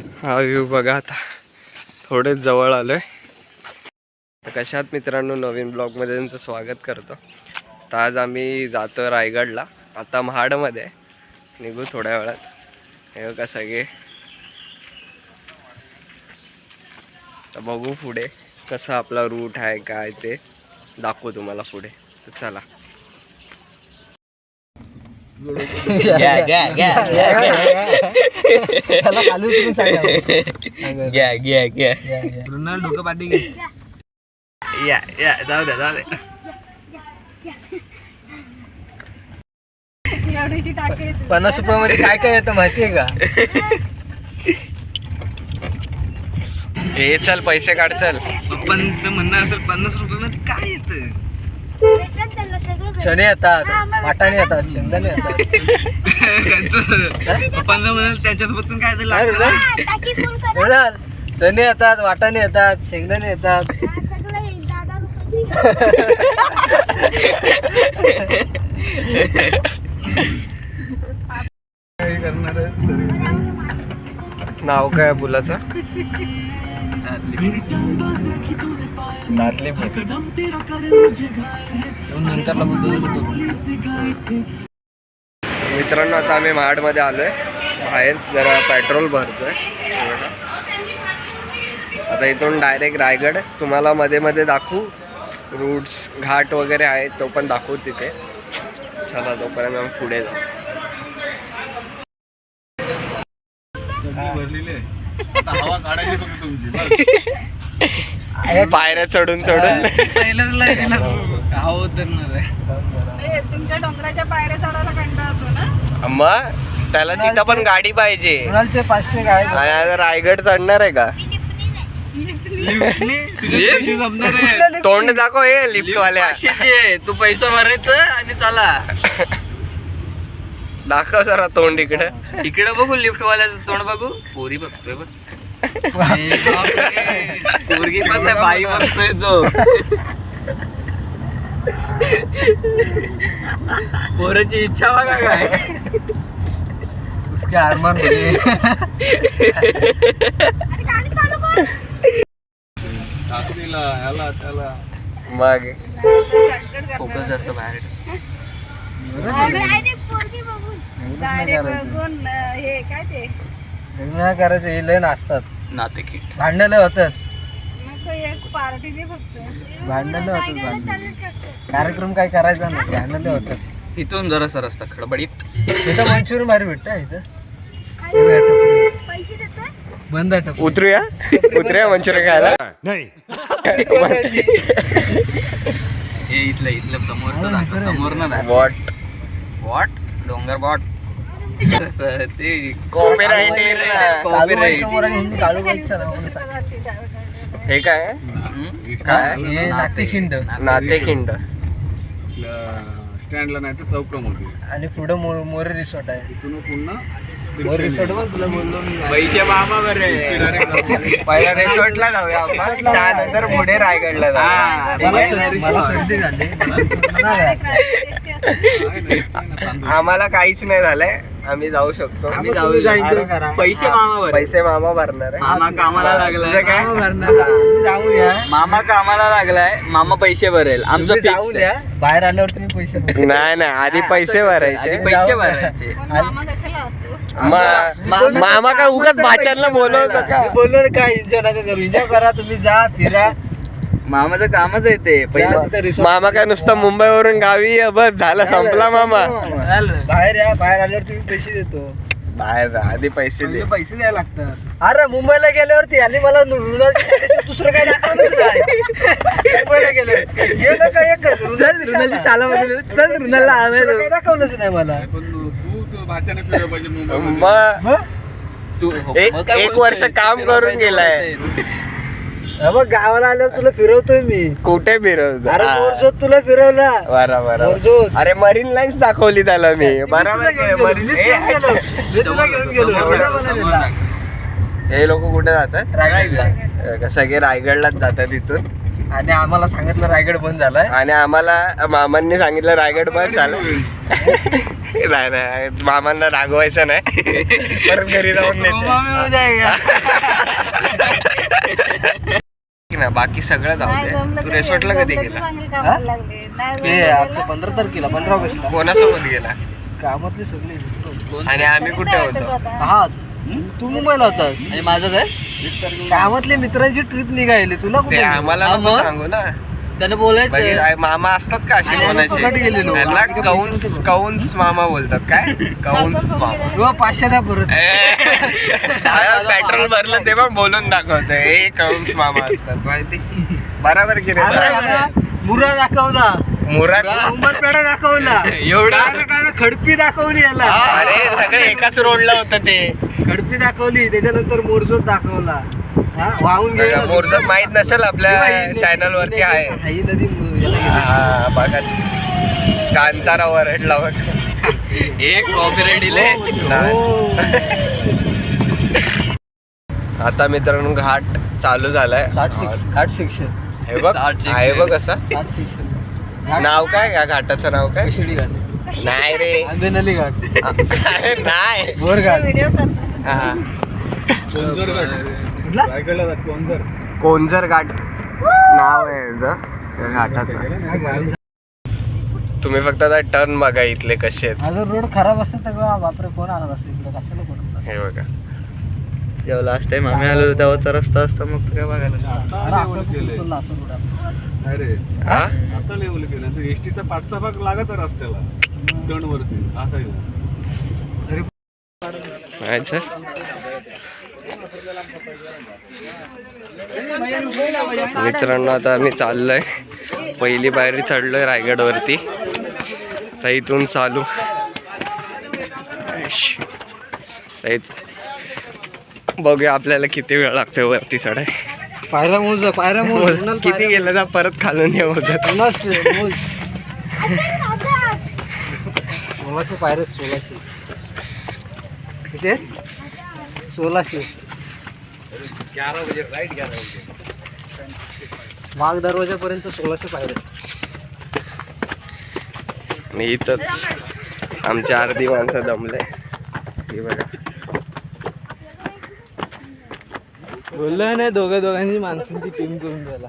हा व्ह्यू बघा आता. थोडेच जवळ आलोय. तर कशात मित्रांनो नवीन ब्लॉगमध्ये तुमचं स्वागत करतो. तर आज आम्ही जातो रायगडला. आता महाडमध्ये आहे. निघू थोड्या वेळात. हे बघा सगळे. तर बघू पुढे कसा आपला रूट आहे काय ते. दाखवू तुम्हाला पुढे. तर चला. घ्या घ्या घ्या डोकं पाठी घे. या या जाऊ द्या जाऊ द्या पन्नास रुपयामध्ये काय काय येतं माहितीये का? हे चल पैसे काढ चल. पण म्हणणं असेल पन्नास येतं चणे येतात वाटाणे येतात शेंगदाणे येतात. पप्पांना म्हणाल त्यांच्यासोबत पण काय लागतं म्हणाल चणे येतात वाटाणे येतात शेंगदाणे येतात. नाव काय मुलाचं नातली नंतरला मित्रांनो आता आम्ही महाडमध्ये आलोय. बाहेर जरा पेट्रोल भरतोय. आता इथून डायरेक्ट रायगड. तुम्हाला मध्ये मध्ये दाखवू. रूट्स घाट वगैरे आहेत तो पण दाखवू तिथे. चला तोपर्यंत आम्ही पुढे जाऊ. हवा काढायची फक्त तुमची पायऱ्या चढून चढून. हवा उतरणार आहे. तुमच्या डोंगराच्या पायऱ्या चढायला कंटाळतो ना? मग? त्याला तिथं पण गाडी पाहिजे. पाचशे रायगड चढणार आहे का? तोंड दाखव हे लिफ्ट वाल्या तू पैसा भरायचं आणि चला. दाखव जरा तोंड इकडे. इकडे बघू लिफ्ट वाल्याचं तोंड बघू. पोरी बघतोय बघ. पोरगी पण नाही बाई बघतोय तो. पोराची इच्छा बघा काय. उसके आरमान मग. फोकस जास्त बाहेर डायरेक्ट बघून अं, हे काय ते? लग्न करायचं हे लय नाचतात. नाते की भांडणं होतात. मग तो एक पार्टी दे फक्त भांडणं होतात भांडणं. कार्यक्रम काय करायचा नाही भांडणं होतात. इथून जरा सर असतं खडबडीत. इथं मंचुरियन भारी भेटतं इथं. बंद आहे टपरी. उतरूया? उतरूया मंचुरियन खायला? हे इथलं इथलं समोर समोर ना वॉट वॉट डोंगर बॉट. ते सांग. हे काय? काय? नातेखिंड नातेखिंड स्टँडला नाही तर चौकामध्ये आणि पुढं मोर मोरे रिसॉर्ट आहे. तिथून पुन्हा मोरे रिसॉर्ट पण तुला बोललो मी. पैसे मामा बरे पहिला रेस्टॉरंटला जाऊया आपण. त्यानंतर पुढे रायगडला हा, जाऊ मला ठीक आहे? सर्दी- मला सर्दी झाली. आम्हाला काहीच नाही झालंय. आम्ही जाऊ शकतो. आम्ही जाऊ. पैसे मामा पैसे मामा भरणार आहे. मामा कामाला लागलाय. काय? जाऊया. मामा कामाला लागलाय. मामा पैसे भरेल. आमचं तुम्ही fix जाऊन आहे. या बाहेर आल्यावर तुम्ही पैसे. नाही नाही. आधी पैसे आधी भरायचे. पैसे जाऊ द्या. भरायचे. मामा कशाला असतो? मा- मामा काय उगाच भाच्यांना बोलवतो का? ना काय? एन्जॉय नका करू एन्जॉय करा तुम्ही जा फिरा. मामाचं कामच आहे ते. पहिलं मामा काय नुसतं मुंबईवरून गावी ये, बस झाला संपला मामा. बाहेर या बाहेर आल्यावर तुम्ही पैसे देतो. बाहेर जा, आधी पैसे दे. पैसे द्यायला लागतात. अरे मुंबईला गेल्यावरती आणि मला शाळेशिवाय दुसरं काही दाखवलंच नाही. मुंबईला गेल्यावर गेलं का एकच रुणालची शाळा. चल रुणालला दुसरं काही दाखवलंच नाही मला. पण तू मग एक- काय? वर्ष काम करून गेलाय. मग गावाला आल्यावर तुला फिरवतोय मी. कुठे फिरवतो? अरे हा. मोरजोत तुला फिरवला. बरं बरं मोरजोत. अरे मरीन लाईन्स दाखवली त्याला मी. बरोबर. हे लोक कुठे जातात? रायगडला. सगळे रायगडलाच जातात इथून. आणि आम्हाला सांगितलं रायगड बंद झालाय. आणि आम्हाला मामांनी सांगितलं रायगड बंद झालं नाही नाही मामांना रागवायचं नाही. परत घरी जाऊन बाकी सगळं जाऊ दे. तू रेसॉर्टला कधी गेला? ते आमचं पंधरा तारखेला पंधरा ऑगस्टला. कोणासोबत गेला? कामातले सगळे. मित्र. आणि आम्ही कुठे होतो. हा. तू मुंबईला होतास. आणि माझं काय? कामातले मित्रांची ट्रिप निघाली. तुला ते कुठे आम्हाला नको? सांगू ना. त्याने बोलायचं. मामा असतात का अशी फुकट कोणाचे. त्यांना कौन्स. कौन्स मामा बोलतात काय? कौन्स मामा. किंवा पाचशे द्या परत पेट्रोल भरलं तेव्हा बोलून दाखवत हे कौन्स मामा असतात. माहिती? बरोबर की रे अरे, अरे, मुरा दाखवला. मुराद उंबरपेडा दाखवला. एवढं? काय काय खडपी दाखवली याला. अरे सगळे एकाच रोडला होतं ते. खडपी दाखवली. त्याच्यानंतर मोरजोत दाखवला. हा, वाहून गेला मोरजत माहीत नसेल आपल्या चॅनल वरती आहे. ही नदी मु- याला गेली. हा बघा. कांतारा वरडला बघ. एक कॉपीराइट दिले हो. आता मित्रांनो घाट चालू झालाय. साठ सेक्शन घाट सेक्शन हे बघ. साठ section. आहे बघ असं. साठ सेक्शन नाव काय? या घाटाचं नाव काय? कशिडी घाट. नाही रे. आंबेनली घाट. अरे नाही. बोर घाट व्हिडिओ करतो हा. कुठला? रायगडला जात कोंजर. घाट. नाव आहे याचं, घाटाचं. तुम्ही फक्त आता टर्न बघा इथले कसे आहेत. जर रोड खराब असेल तर बापरे कोण आणत असेल इकडे? कशाला कोण? हे बघा. जेव्हा लास्ट टाइम आम्ही आलो तेव्हाचा रस्ता असता मग तो काय बघायला अरे आता असं लेवल हा? केलं एसटीचा पाठचा भाग लागत रस्त्याला. टर्न वरती असा येऊ. अच्छा. मित्रांनो आता आम्ही चाललोय. पहिली पायरी चढलोय रायगडवरती. तर इथून चालू. बघूया आपल्याला किती वेळ लागतोय वरती चढाय. पायऱ्या मोज पायऱ्या मोज. मोज- किती गेलं तर परत खालून येऊ पन्नास ट्रे- आहेत? सोळाशे वाघ दरवाजापर्यंत सोळाशे पायऱ्या आणि इथंच आमची अर्धी माणसं दमले. हे बघा. बोललो नाही दोघं दोघांची माणसांची टीम करून द्यायला.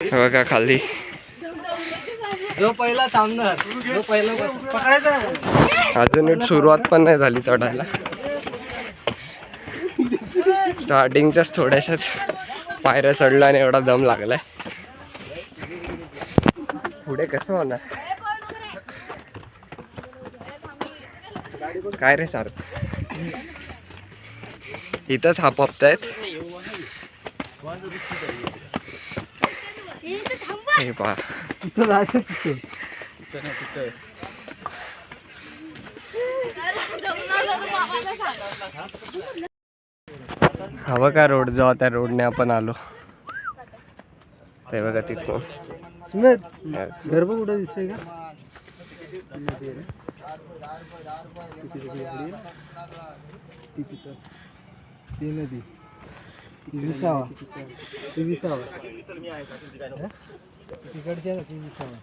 बघा खाली. जो पहिला थांबणार जो पहिला पकडायचा. अजून एक सुरुवात पण नाही झाली चढायला. स्टार्टिंगच्याच थोड्याशाच पायऱ्या चढला आणि एवढा दम लागलाय. पुढे कसं होणार? काय रे सार इथंच हापतायत हे पहा तिथं जायचं तिथे हवं का रोड? जो त्या रोडने आपण आलो. ते बघा तिथून. सुमित गरबा कुठं दिसतंय का? ती नदी. विसावा. ती विसावा. हं? तिकडची आहे ना ती विसावा.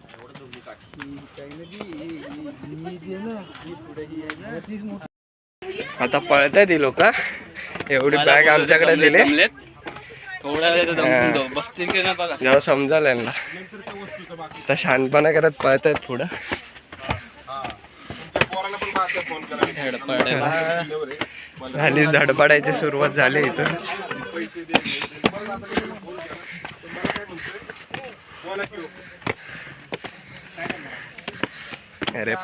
आहे आहे आता पळताय ती लोक एवढी बॅग आमच्याकडे दिले. जेव्हा समजाल यांना तर शहाणपणा करत पळतायत पुढं. झालीच धडपडायची सुरुवात झाली इथं अरे.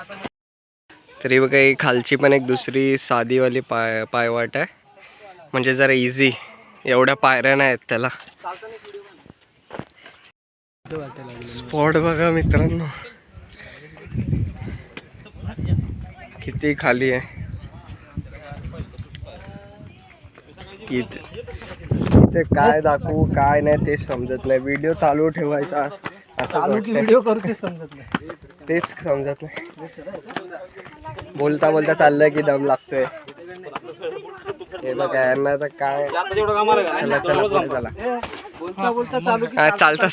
तरी बघा ही खालची पण एक दुसरी साधीवाली पाय पायवाट आहे. म्हणजे जरा इझी एवढ्या पायऱ्या नाही आहेत त्याला. स्पॉट बघा मित्रांनो. किती खाली आहे? इथे काय दाखवू काय नाही ते समजत नाही. व्हिडिओ चालू ठेवायचा. असं चालू की वाटतंय. व्हिडिओ करू ते समजत नाही. तेच समजत नाही. बोलता बोलता चाललंय की दम लागतोय. हे बघा यांना आता काय चला चला चला. हा, चालता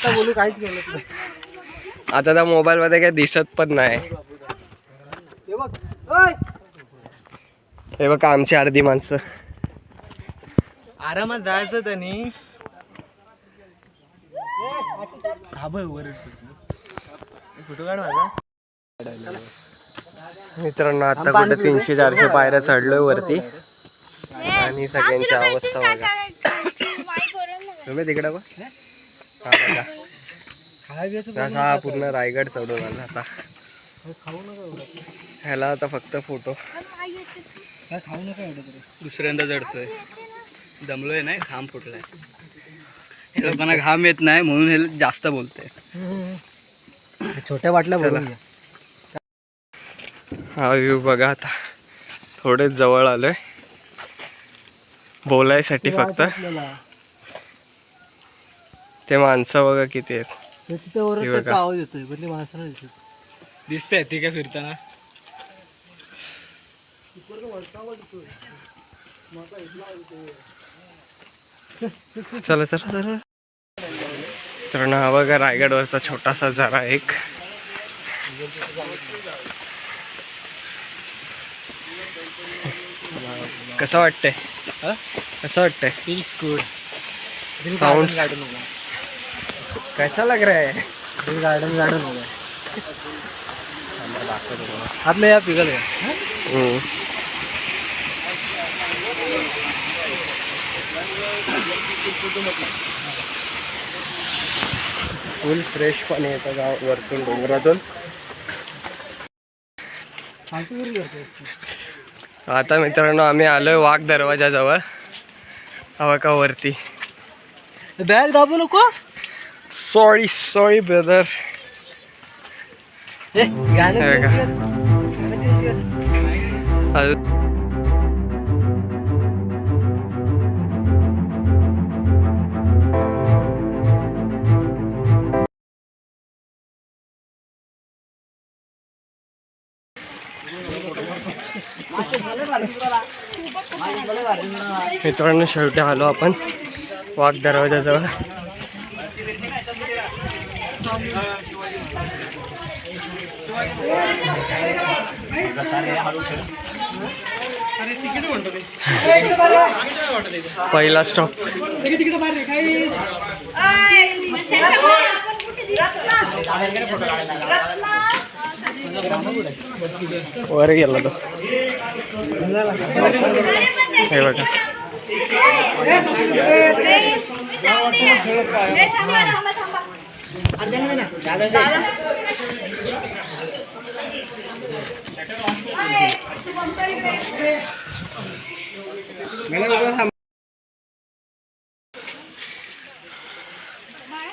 आता त्या मोबाईल मध्ये काही दिसत पण नाही! हे बघा आमची अर्धी माणसं. आरामात जायचं त्यांनी. हा बघ वर फोटो काढ माझा. मित्रांनो आता कुठे तीनशे चारशे पायऱ्या चढलोय वरती. आणि सगळ्यांची अवस्था बघा. तुम्ही तिकडे बघ. हा हा पूर्ण रायगड चढून आला आता. खाऊ नका एवढं ह्याला आता फक्त फोटो. काय खाऊ नका एवढं तरी. दुसऱ्यांदा चढतोय दमलोय नाही घाम फुटलाय. हे लोकांना घाम येत नाही म्हणून हे जास्त बोलते छोट्या भरून घ्या. हा व्ह्यू बघा आता. थोडे जवळ आलोय. बोलायसाठी फक्त. ते माणसं बघा किती आहेत. बघा. आवाज येतोय पण ते माणसाला दिसत दिसतंय ती काय फिरताना. चला चला. चला तर हा बघा रायगडवरचा छोटासा जरा एक. कसं वाटतंय? कसं वाटतंय? फील्स गुड Sounds- गार्डन कैसा लग रहा है गार्डन गार्डन होगा. हाथ में पिघल गया. फुल फ्रेश पाणी येतं गाव वरतून डोंगरातून आता मित्रांनो आम्ही आलोय वाघ दरवाजाजवळ हवा का वरती? बॅग दाबू नको. सॉरी सॉरी ब्रदर गाणं मित्रांनो शेवटी आलो आपण वाघ दरवाजाजवळ. पहिला स्टॉप वर गेला तो. हे बघा. दादा.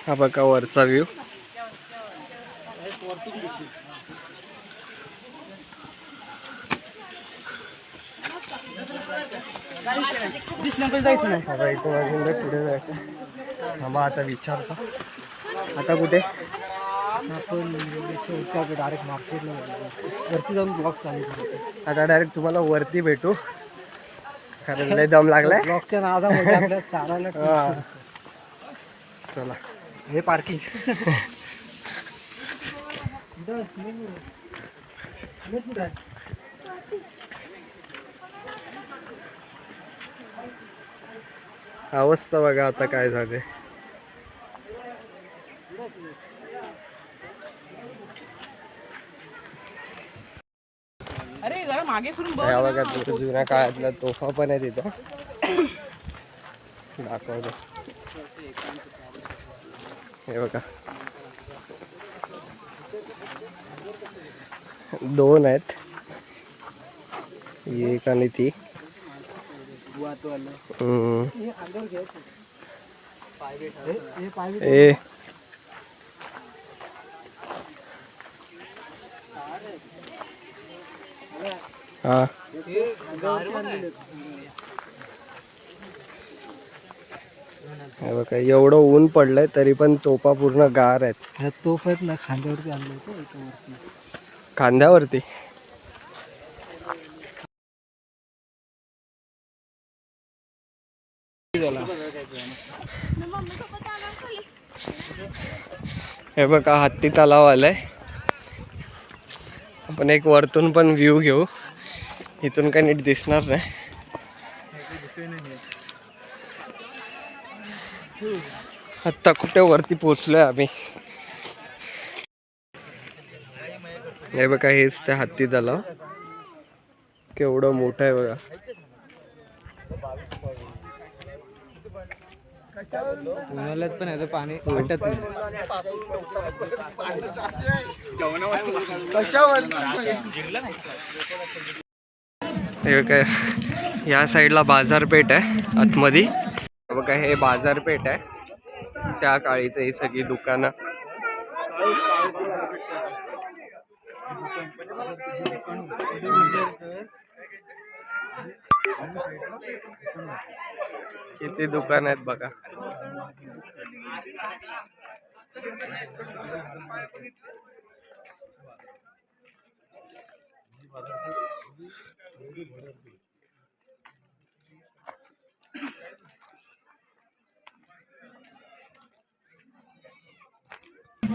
हा बघा वरचा व्ह्यू जायचं इथून पुढे जायचं मग आता विचारतो. आता कुठे? आपण डायरेक्ट मार्केटला वरती जाऊन ब्लॉग चालू करतो आता डायरेक्ट तुम्हाला वरती भेटू. कारण लय दम लागलाय. ब्लॉगच्या नादामध्ये आपल्याला चालायला. चला. हे पार्किंग अवस्था बघा आता काय झाले अरे जरा मागे फिरून बघ या बघा तिथं जुन्या काळातला तोफा पण आहे तिथं. दाखवतो. हे बघा. दोन आहेत. ही एक आणि ती. हम्म. ए. हा. बघा एवढं ऊन पडलंय तरी पण तोपा पूर्ण गार आहेत. ह्या तोफ आहेत ना खांद्यावरती आणलं होतं खांद्यावरती? हे बघा हत्ती तलाव आलाय. आपण एक वरतून पण व्ह्यू घेऊ. इथून काही नीट दिसणार नाही. आत्ता कुठे वरती पोचलोय आम्ही? हे बघा हेच ते हत्ती तलाव केवढं मोठं आहे बघा. उन्हाळ्यात पण याचं पाणी वाटत नाही. हे बघा या साईडला बाजारपेठ आहे आतमध्ये. बघा हे बाजारपेठ आहे. त्या काळीच ही सगळी दुकानं. किती दुकान आहेत बघा.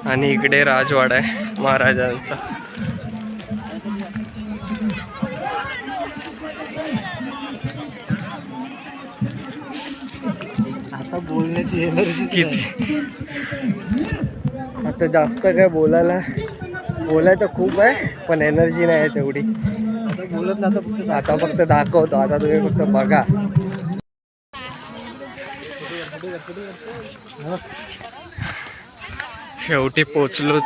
आणि इकडे राजवाडा आहे महाराजांचा. आता बोलण्याची एनर्जी किती? आता जास्त काय बोलायला बोलायचं खूप आहे पण एनर्जी नाही आहे तेवढी. बोलत ना फक्त आता फक्त दाखवतो. आता तुम्ही फक्त बघा. शेवटी पोचलोच.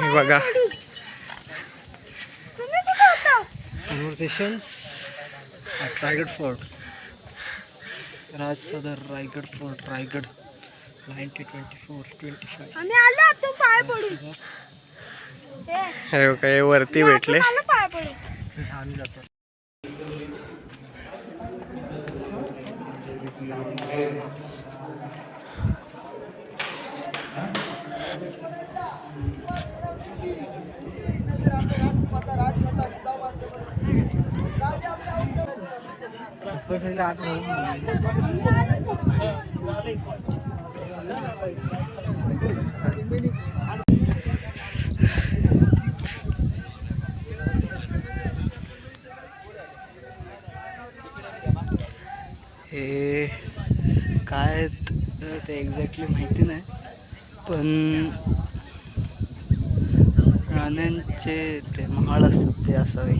हे बघा. Raigad fort Raj Sadar Raigad fort Raigad ninety twenty four twenty five आम्ही आलो तू पाय पडू हे. बघा हे वरती भेटले. मला पाय पडू आम्ही जातो Especially आत राहून हे काय ते एक्झॅक्टली माहिती नाही पण प्राण्यांचे ते महाळ असतात ते असावे.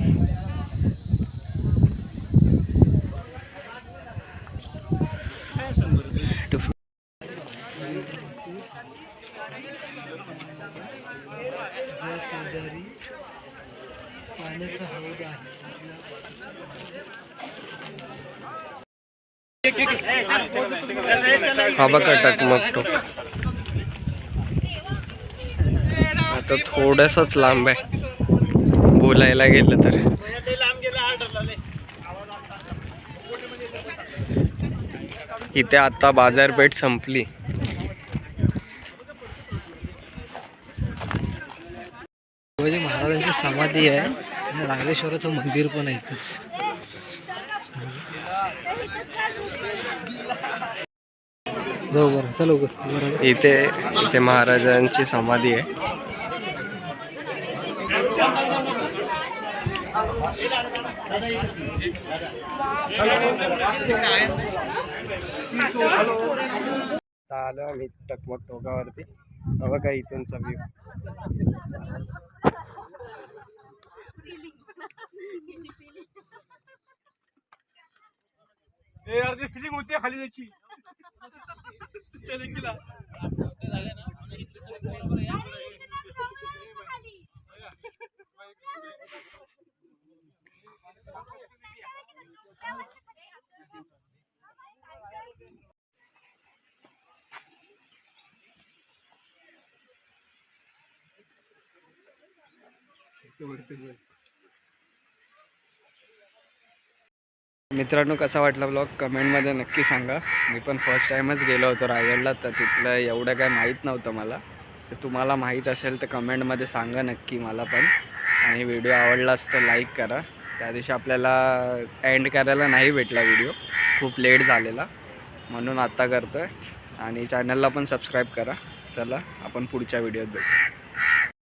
हा बघा टकमक आता थोडंसंच लांब आहे. बोलायला गेलं तर. इथे आता बाजारपेठ संपली. शिवाजी महाराजांची समाधी आहे. आणि मंदिर पण आहे इथंच बरोबर चल लवकर बरोबर इथे इथे महाराजांची समाधी आहे. आलो आम्ही टकमक टोकावरती. हा बघा इथूनचा व्ह्यू फिलिंग होती खाली त्याची. తెలుగులా So what is it? मित्रांनो कसा वाटला ब्लॉग कमेंटमध्ये नक्की सांगा. मी पण फर्स्ट टाईमच गेलो होतो रायगडला तर तिथलं एवढं काय माहीत नव्हतं मला. तर तुम्हाला माहीत असेल तर कमेंटमध्ये सांगा नक्की मला पण. आणि व्हिडिओ आवडलाच तर लाईक करा. त्या दिवशी आपल्याला एंड करायला नाही भेटला व्हिडिओ खूप लेट झालेला. म्हणून आत्ता करतो आहे आणि चॅनलला पण सबस्क्राईब करा. चला आपण पुढच्या व्हिडिओत भेटू.